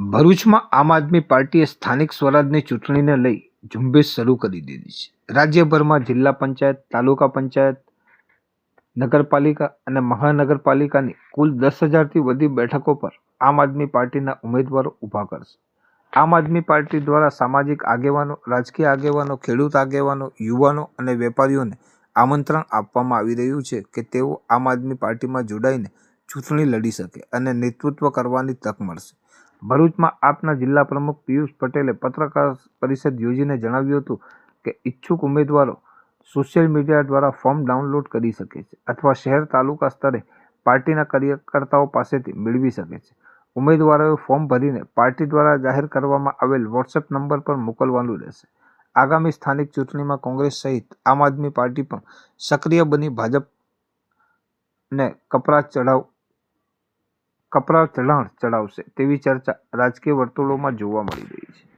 ભરૂચમાં આમ આદમી પાર્ટીએ સ્થાનિક સ્વરાજની ચૂંટણીને લઈ ઝુંબેશ શરૂ કરી દીધી છે. રાજ્યભરમાં જિલ્લા પંચાયત, તાલુકા પંચાયત, નગરપાલિકા અને મહાનગરપાલિકાની કુલ દસ હજારથી વધુ બેઠકો પર આમ આદમી પાર્ટીના ઉમેદવારો ઊભા કરશે. આમ આદમી પાર્ટી દ્વારા સામાજિક આગેવાનો, રાજકીય આગેવાનો, ખેડૂત આગેવાનો, યુવાનો અને વેપારીઓને આમંત્રણ આપવામાં આવી રહ્યું છે કે તેઓ આમ આદમી પાર્ટીમાં જોડાઈને ચૂંટણી લડી શકે અને નેતૃત્વ કરવાની તક મળશે. ભરૂચમાં આપના જિલ્લા પ્રમુખ પિયુષ પટેલે પત્રકાર પરિષદ યોજીને જણાવ્યું હતું કે ઈચ્છુક ઉમેદવારો સોશિયલ મીડિયા દ્વારા ફોર્મ ડાઉનલોડ કરી શકે છે અથવા શહેર તાલુકા સ્તરે પાર્ટીના કાર્યકર્તાઓ પાસેથી મેળવી શકે છે. ઉમેદવારોએ ફોર્મ ભરીને પાર્ટી દ્વારા જાહેર કરવામાં આવેલ વોટ્સએપ નંબર પર મોકલવાનું રહેશે. આગામી સ્થાનિક ચૂંટણીમાં કોંગ્રેસ સહિત આમ આદમી પાર્ટી પણ સક્રિય બની ભાજપને કપરા ચઢાવ કપરા ચઢાણ ચડાવશે તેવી ચર્ચા રાજકીય વર્તુળોમાં જોવા મળી રહી છે.